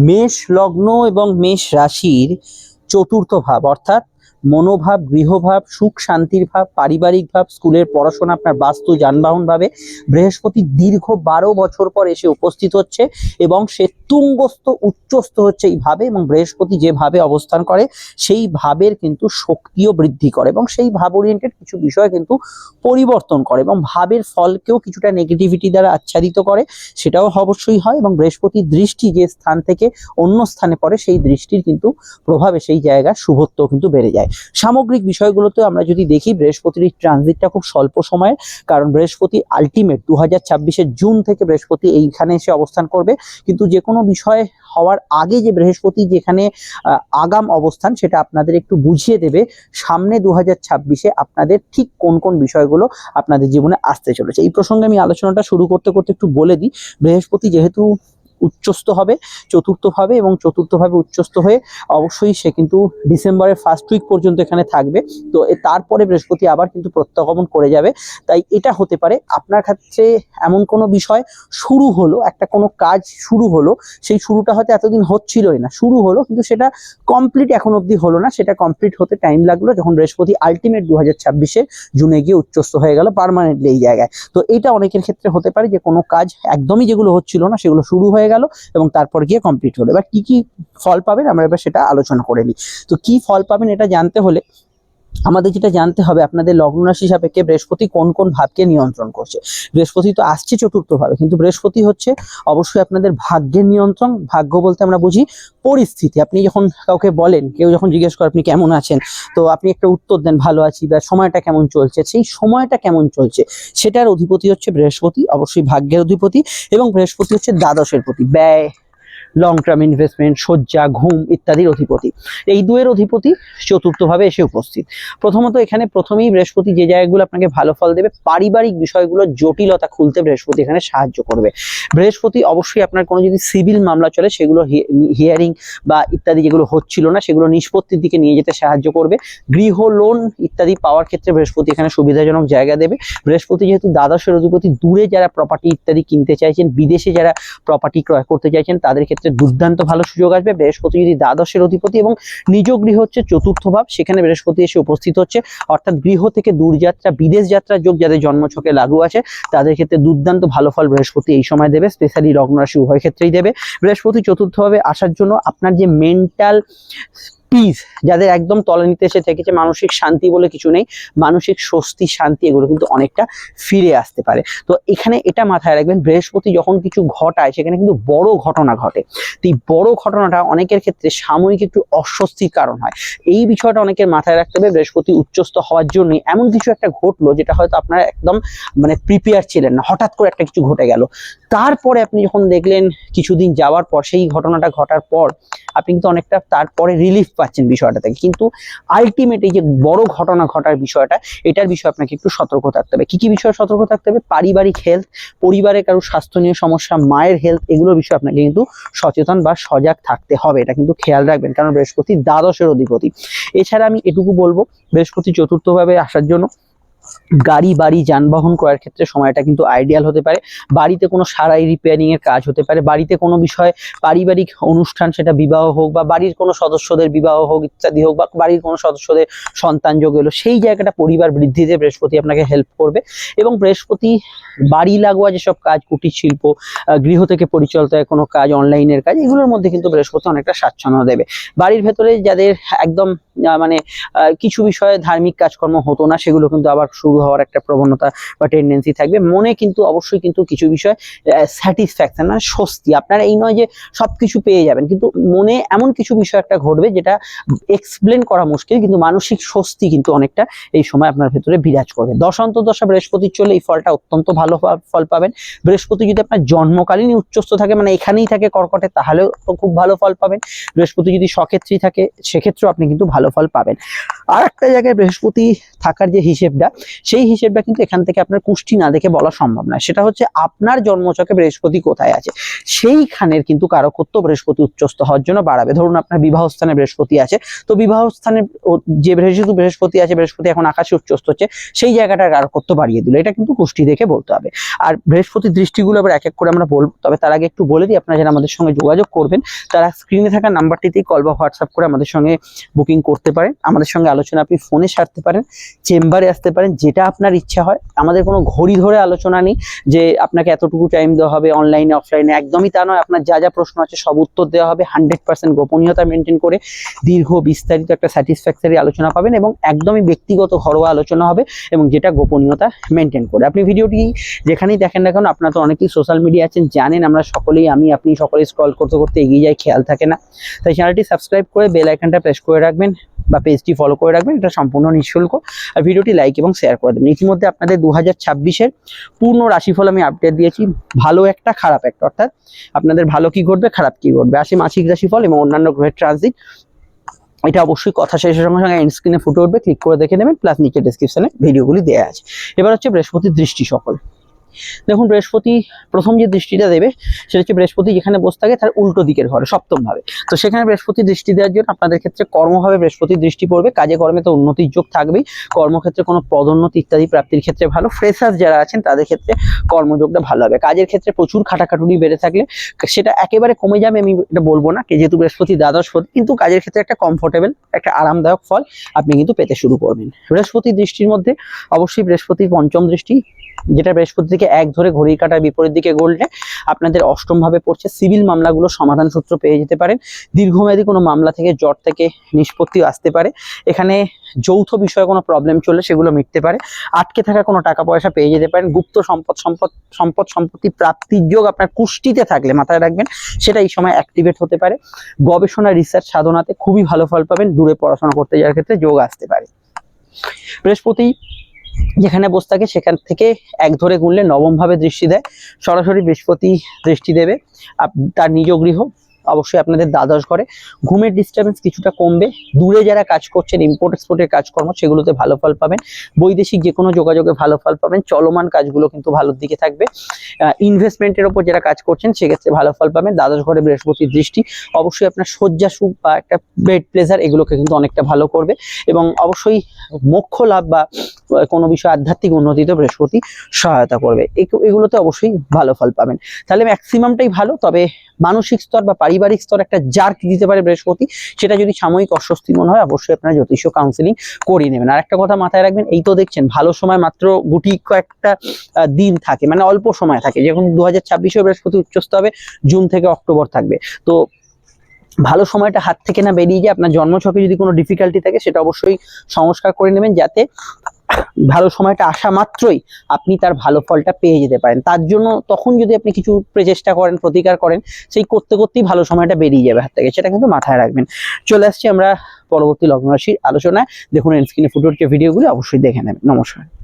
মেষ লগ্ন এবং মেষ রাশির চতুর্থ ভাব অর্থাৎ মনোভাব, গৃহভাব, সুখ, শান্তির ভাব, পারিবারিক ভাব, স্কুলের পড়াশোনা, আপনার বাস্তু যানবাহন ভাবে বৃহস্পতি দীর্ঘ বারো বছর পর এসে উপস্থিত হচ্ছে এবং সে তুঙ্গস্থ, উচ্চস্থ হচ্ছে এই ভাবে এবং বৃহস্পতি যেভাবে অবস্থান করে, সেই ভাবের কিন্তু শক্তিও বৃদ্ধি করে এবং সেই ভাব ওরিয়েন্টেড কিছু বিষয় কিন্তু পরিবর্তন করে এবং ভাবের ফলকেও কিছুটা নেগেটিভিটি দ্বারা আচ্ছাদিত করে, সেটাও অবশ্যই হয় এবং বৃহস্পতির দৃষ্টি যে স্থান থেকে অন্য স্থানে পড়ে, সেই দৃষ্টির কিন্তু প্রভাবে সেই জায়গার শুভত্ব কিন্তু বেড়ে যায়। সামগ্রিক বিষয়গুলোতে আমরা যদি দেখি, বৃহস্পতির ট্রানজিটটা খুব স্বল্প সময়ের, কারণ বৃহস্পতি আলটিমেট দু হাজার জুন থেকে বৃহস্পতি এইখানে এসে অবস্থান করবে। কিন্তু যে কোনো বিষয় হওয়ার আগে যে বৃহস্পতি যেখানে আগাম অবস্থান, সেটা আপনাদের একটু বুঝিয়ে দেবে সামনে দু হাজার আপনাদের ঠিক কোন কোন বিষয়গুলো আপনাদের জীবনে আসতে চলেছে। এই প্রসঙ্গে আমি আলোচনাটা শুরু করতে করতে একটু বলে দিই। বৃহস্পতি যেহেতু উচ্চস্থ হবে চতুর্থভাবে এবং চতুর্থভাবে উচ্চস্থ হয়ে অবশ্যই সে কিন্তু ডিসেম্বরের ফার্স্ট উইক পর্যন্ত এখানে থাকবে। তো তারপরে বৃহস্পতি আবার কিন্তু প্রত্যাগমন করে যাবে। তাই এটা হতে পারে। আপনার ক্ষেত্রে এমন কোনো বিষয় শুরু হলো, একটা কোনো কাজ শুরু হলো, সেই শুরুটা হয়তো এতদিন হচ্ছিলই না। শুরু হলো কিন্তু সেটা কমপ্লিট এখন অবধি হলো না। সেটা কমপ্লিট হতে টাইম লাগল যখন বৃহস্পতি আলটিমেট দু হাজার ছাব্বিশে জুনে গিয়ে উচ্চস্থ হয়ে গেল পার্মানেন্টলি এই জায়গায়। তো এটা অনেকের ক্ষেত্রে হতে পারে যে কোনো কাজ একদমই যেগুলো হচ্ছিল না সেগুলো শুরু হয়ে গেল এবং তারপর গিয়ে কমপ্লিট হলো। এবার কি কি ফল পাবেন আমরা এবার সেটা আলোচনা করে নিই। তো কি ফল পাবেন এটা জানতে হলে আমাদের যেটা জানতে হবে, আপনাদের লগ্ন রাশি সাপেক্ষে বৃহস্পতি কোন কোন ভাবকে নিয়ন্ত্রণ করছে? বৃহস্পতি তো আসছে চতুর্থ ভাবে কিন্তু বৃহস্পতি হচ্ছে অবশ্যই আপনাদের ভাগ্যের নিয়ন্ত্রণ। ভাগ্য বলতে আমরা বুঝি পরিস্থিতি। আপনি যখন কাউকে বলেন, কেউ যখন জিজ্ঞেস করে, আপনি কেমন আছেন? তো আপনি একটা উত্তর দেন, ভালো আছি বা সময়টা কেমন চলছে? সেই সময়টা কেমন চলছে, সেটার অধিপতি হচ্ছে বৃহস্পতি, অবশ্যই ভাগ্যের অধিপতি এবং বৃহস্পতি হচ্ছে দ্বাদশের প্রতি। ব্যয় লং টার্ম ইনভেস্টমেন্ট শয্যা, ঘুম ইত্যাদির অধিপতি। এই দুয়ের অধিপতি চতুর্থভাবে এসে উপস্থিত। প্রথমত এখানে প্রথমেই বৃহস্পতি যে জায়গাগুলো আপনাকে ভালো ফল দেবে, পারিবারিক বিষয়গুলো জটিলতা খুলতে বৃহস্পতি এখানে সাহায্য করবে। বৃহস্পতি অবশ্যই আপনার কোনো যদি সিভিল মামলা চলে, সেগুলো হিয়ারিং বা ইত্যাদি যেগুলো হচ্ছিল না, সেগুলো নিষ্পত্তির দিকে নিয়ে যেতে সাহায্য করবে। গৃহ লোন ইত্যাদি পাওয়ার ক্ষেত্রে বৃহস্পতি এখানে সুবিধাজনক জায়গা দেবে। বৃহস্পতি যেহেতু দ্বাদশের অধিপতি, দূরে যারা প্রপার্টি ইত্যাদি কিনতে চাইছেন, বিদেশে যারা প্রপার্টি ক্রয় করতে চাইছেন, তাদের ক্ষেত্রে দুর্দান্ত ভালো সুযোগ আসবে। বৃহস্পতি যদি দ্বাদশের অধিপতি এবং নিজ গৃহ হচ্ছে চতুর্থ ভাব, সেখানে বৃহস্পতি এসে উপস্থিত হচ্ছে। অর্থাৎ গৃহ থেকে দূরযাত্রা বিদেশ যাত্রার যোগ যাদের জন্মছকে লাগু আছে, তাদের ক্ষেত্রে দুর্দান্ত ভালো ফল বৃহস্পতি এই সময় দেবে। স্পেশালি লগ্ন রাশি উভয় ক্ষেত্রেই দেবে। বৃহস্পতি চতুর্থভাবে আসার জন্য আপনার যে মেন্টাল পিস যাদের একদম তলানিতে এসে থেকেছে, মানসিক শান্তি বলে কিছু নেই, মানসিক স্বস্তি, শান্তি এগুলো কিন্তু অনেকটা ফিরে আসতে পারে। তো এখানে এটা মাথায় রাখবেন, বৃহস্পতি যখন কিছু ঘটায়, সেখানে কিন্তু বড় ঘটনা ঘটে। তো এই বড় ঘটনাটা অনেকের ক্ষেত্রে সাময়িক একটু অস্বস্তির কারণ হয়। এই বিষয়টা অনেকের মাথায় রাখতে হবে, বৃহস্পতি উচ্চস্থ হওয়ার জন্য এমন কিছু একটা ঘটলো, যেটা হয়তো আপনারা একদম মানে প্রিপেয়ার ছিলেন না, হঠাৎ করে একটা কিছু ঘটে গেল। তারপরে আপনি যখন দেখলেন, কিছুদিন যাওয়ার পর, সেই ঘটনাটা ঘটার পর, আপনি কিন্তু অনেকটা তারপরে রিলিফ পাচ্ছেন বিষয়টা থেকে। কিন্তু আলটিমেট এই যে বড় ঘটনা ঘটার বিষয়টা, এটার বিষয়ে আপনাকে একটু সতর্ক থাকতে হবে। কি কি বিষয়ে সতর্ক থাকতে হবে? পারিবারিক হেলথ পরিবারে কারও স্বাস্থ্য নিয়ে সমস্যা, মায়ের হেলথ এগুলোর বিষয়ে আপনাকে কিন্তু সচেতন বা সজাগ থাকতে হবে। এটা কিন্তু খেয়াল রাখবেন, কারণ বৃহস্পতি দ্বাদশের অধিপতি। এছাড়া আমি এটুকু বলব, বৃহস্পতি চতুর্থভাবে আসার জন্য গাড়ি, বাড়ি, যানবাহন ক্রয়ের ক্ষেত্রে সময়টা কিন্তু আইডিয়াল হতে পারে। বাড়িতে কোনো সারাই রিপেয়ারিং এর কাজ হতে পারে। বাড়িতে কোনো বিষয় পারিবারিক অনুষ্ঠান, সেটা বিবাহ হোক বা বাড়ির কোনো সদস্যদের বিবাহ হোক, ইত্যাদি হোক বা বাড়ির কোনো সদস্যদের সন্তান যোগ এলো সেই জায়গাটা পরিবার বৃদ্ধিতে বৃহস্পতি আপনাকে হেল্প করবে। এবং বৃহস্পতি বাড়ি লাগোয়া যেসব কাজ, কুটির শিল্প গৃহ থেকে পরিচালিত কোনো কাজ অনলাইনের কাজ, এগুলোর মধ্যে কিন্তু বৃহস্পতি অনেকটা স্বাচ্ছন্দ্য দেবে। বাড়ির ভেতরে যাদের একদম মানে কিছু বিষয়ে ধার্মিক কাজকর্ম হতো না, সেগুলো কিন্তু আবার শুরু হওয়ার একটা প্রবণতা বা টেন্ডেন্সি থাকবে। মনে কিন্তু অবশ্যই কিন্তু কিছু বিষয় স্যাটিসফ্যাকশন মানে স্বস্তি। আপনারা এই নয় যে সব কিছু পেয়ে যাবেন, কিন্তু মনে এমন কিছু বিষয় একটা ঘটবে যেটা এক্সপ্লেন করা মুশকিল, কিন্তু মানসিক স্বস্তি কিন্তু অনেকটা এই সময় আপনার ভেতরে বিরাজ করবে। দশান্ত দশা বৃহস্পতি চলে এই ফলটা অত্যন্ত ভালো ফল- পাবেন। বৃহস্পতি যদি আপনার জন্মকালীনই উচ্চস্থ থাকে মানে এখানেই থাকে কর্কটে, তাহলেও খুব ভালো ফল পাবেন। বৃহস্পতি যদি সক্ষেত্রেই থাকে, সেক্ষেত্রেও আপনি কিন্তু ভালো ফল পাবেন। আর একটা জায়গায় বৃহস্পতি থাকার যে হিসেবটা, সেই হিসেবটা কিন্তু এখান থেকে আপনার কুষ্টি না দেখে বলা সম্ভব নয়। সেটা হচ্ছে আপনার জন্মচকে বৃহস্পতি কোথায় আছে? সেইখানের কিন্তু কারকত্ব বৃহস্পতি উচ্চস্থ হওয়ার জন্য বাড়াবে। ধরুন আপনার বিবাহ স্থানে বৃহস্পতি আছে, তো বিবাহ স্থানে যে বৃহস্পতি বৃহস্পতি আছে, বৃহস্পতি এখন আকাশে উচ্চস্থ হচ্ছে, সেই জায়গাটার কারকত্ব বাড়িয়ে দিল। এটা কিন্তু কুষ্টি দেখে বলতে হবে। আর বৃহস্পতির দৃষ্টিগুলো আবার এক এক করে আমরা বলব। তবে তার আগে একটু বলে দিই, আপনারা যারা আমাদের সঙ্গে যোগাযোগ করবেন, তারা স্ক্রিনে থাকা নাম্বারটিতেই কল বা হোয়াটসঅ্যাপ করে আমাদের সঙ্গে বুকিং করতে পারেন আমাদের সঙ্গে আলোচনা আপনি ফোনে সারতে পারেন চেম্বারে আসতে পারেন, যেটা আপনার ইচ্ছা হয়। আমাদের কোনো ঘড়ি ধরে আলোচনা নেই যে আপনাকে এতটুকু টাইম দেওয়া হবে অনলাইনে অফলাইনে একদমই তা নয়, আপনার যা যা প্রশ্ন আছে সব উত্তর দেওয়া হবে। হান্ড্রেড পার্সেন্ট গোপনীয়তা মেনটেন করে দীর্ঘ বিস্তারিত একটা স্যাটিসফ্যাক্টরি আলোচনা পাবেন এবং একদমই ব্যক্তিগত ঘরোয়া আলোচনা হবে এবং যেটা গোপনীয়তা মেনটেন করে। আপনি ভিডিওটি যেখানেই দেখেন না কেন, আপনার তো অনেকেই সোশ্যাল মিডিয়া আছেন, জানেন আমরা সকলেই, আমি, আপনি সকলেই স্ক্রল করতে করতে এগিয়ে যাই, খেয়াল থাকে না। তাই চ্যানেলটি সাবস্ক্রাইব করে বেল আইকনটা প্রেস করে রাখবেন বা পেজটি ফলো করে রাখবেন, এটা সম্পূর্ণ নিঃশুল্ক। আর ভিডিওটি লাইক এবং শেয়ার করে দেবেন। ইতিমধ্যে আপনাদের দু হাজার পূর্ণ রাশিফল আমি আপডেট দিয়েছি। ভালো একটা, খারাপ একটা, অর্থাৎ আপনাদের ভালো কি ঘটবে, খারাপ কি ঘটবে। আসে মাসিক রাশিফল এবং অন্যান্য গ্রহের ট্রানজিট এটা অবশ্যই কথা শেষের সঙ্গে সঙ্গে স্ক্রিনে ফুটে উঠবে। ক্লিক করে দেখে নেবেন প্লাস নিচে ডিসক্রিপশনে ভিডিওগুলি দেওয়া আছে। এবার হচ্ছে বৃহস্পতির দৃষ্টি সফল দেখুন বৃহস্পতি প্রথম যে দৃষ্টিটা দেবে সেটা হচ্ছে বৃহস্পতি যেখানে বসে থাকে তার উল্টো দিকের ঘরে সপ্তম ভাবে তো সেখানে বৃহস্পতি দৃষ্টি দেওয়ার জন্য আপনাদের ক্ষেত্রে কর্মভাবে বৃহস্পতির দৃষ্টি পড়বে। কাজে কর্মে তো উন্নতির যোগ থাকবেই। কর্মক্ষেত্রে কোনো পদোন্নতি ইত্যাদি প্রাপ্তির ক্ষেত্রে ভালো। ফ্রেশার যারা আছেন তাদের ক্ষেত্রে কর্মযোগটা ভালো হবে। কাজের ক্ষেত্রে প্রচুর খাটাখাটুনি বেড়ে থাকলে সেটা একেবারে কমে যাবে আমি এটা বলব না। যেহেতু বৃহস্পতি দ্বাদশ পতি, কিন্তু কাজের ক্ষেত্রে একটা কমফোর্টেবল একটা আরামদায়ক ফল আপনি কিন্তু পেতে শুরু করবেন। বৃহস্পতি দৃষ্টির মধ্যে অবশ্যই বৃহস্পতির পঞ্চম দৃষ্টি যেটা বৃহস্পতি থেকে এক ধরে ঘড়ির কাটার বিপরীত দিকে গড়লে আপনাদের অষ্টম ভাবে পড়ছে সিভিল মামলাগুলো সমাধান সূত্র পেয়ে যেতে পারেন। দীর্ঘমেয়াদী কোনো মামলা থেকে জট থেকে নিষ্পত্তি আসতে পারে। এখানে যৌথ বিষয়ে কোনো প্রবলেম চলে সেগুলো মিটতে পারে। আটকে থাকা কোনো টাকা পয়সা পেয়ে যেতে পারেন। গুপ্ত সম্পদ সম্পদ সম্পদ সম্পত্তি প্রাপ্তির যোগ আপনার কুষ্টিতে থাকলে মাথায় রাখবেন, সেটা এই সময় অ্যাক্টিভেট হতে পারে। গবেষণা রিসার্চ সাধনাতে খুবই ভালো ফল পাবেন। দূরে পড়াশোনা করতে যাওয়ার ক্ষেত্রে যোগ আসতে পারে। বৃহস্পতি যেখানে বসে থাকে, সেখান থেকে এক ধরে গুনলে নবম ভাবে দৃষ্টি দেয়। সরাসরি বৃহস্পতি দৃষ্টি দেবে। তার নিজ গৃহ। অবশ্যই আপনাদের দ্বাদশ ঘরে। ঘুমের ডিস্টারবেন্স কিছুটা কমবে। দূরে যারা কাজ করছেন ইম্পোর্ট এক্সপোর্টের কাজকর্ম, সেগুলোতে ভালো ফল পাবেন। বৈদেশিক যে কোনো যোগাযোগে ভালো ফল পাবেন। চলমান কাজগুলো কিন্তু ভালোর দিকে থাকবে। ইনভেস্টমেন্টের ওপর যারা কাজ করছেন, সেক্ষেত্রে ভালো ফল পাবেন। দ্বাদশ ঘরে বৃহস্পতির দৃষ্টি অবশ্যই আপনার শয্যা সুখ বা একটা বেড প্লেজার এগুলোকে কিন্তু অনেকটা ভালো করবে। এবং অবশ্যই মোক্ষ লাভ বা কোনো বিষয় আধ্যাত্মিক উন্নতিতে বৃহস্পতি সহায়তা করবে। এগুলোতে অবশ্যই ভালো ফল পাবেন। তাহলে ম্যাক্সিমামটাই ভালো, তবে মানসিক স্তর বা পারিবারিক স্তর একটা জার্ক দিতে পারে বৃহস্পতি, সেটা যদি সাময়িক অস্বস্তি মনে হয়, অবশ্যই আপনারা জ্যোতিষ কাউন্সিলিং করিয়ে নেবেন। আর একটা কথা মাথায় রাখবেন, এই তো দেখছেন, ভালো সময় মাত্র গুটি কয়েকটা দিন থাকে মানে অল্প সময় থাকে। যখন দু হাজার ছাব্বিশে বৃহস্পতি উচ্চস্থ হবে, জুন থেকে অক্টোবর থাকবে। তো ভালো সময়টা হাত থেকে না বেরিয়ে যায়, আপনার জন্মছকে যদি কোনো ডিফিকাল্টি থাকে, সেটা অবশ্যই সংস্কার করে নেবেন, যাতে ভালো সময়টা আসা মাত্রই আপনি তার ভালো ফলটা পেয়ে যেতে পারেন। তার জন্য তখন যদি আপনি কিছু প্রচেষ্টা করেন, প্রতিকার করেন, সেই করতে করতেই ভালো সময়টা বেরিয়ে যাবে হাত থেকে, সেটা কিন্তু মাথায় রাখবেন। চলে আসছি আমরা পরবর্তী লগ্ন রাশির আলোচনায়। দেখুন স্ক্রিনে ফুটে উঠছে ভিডিওগুলি অবশ্যই দেখে নেবেন। নমস্কার।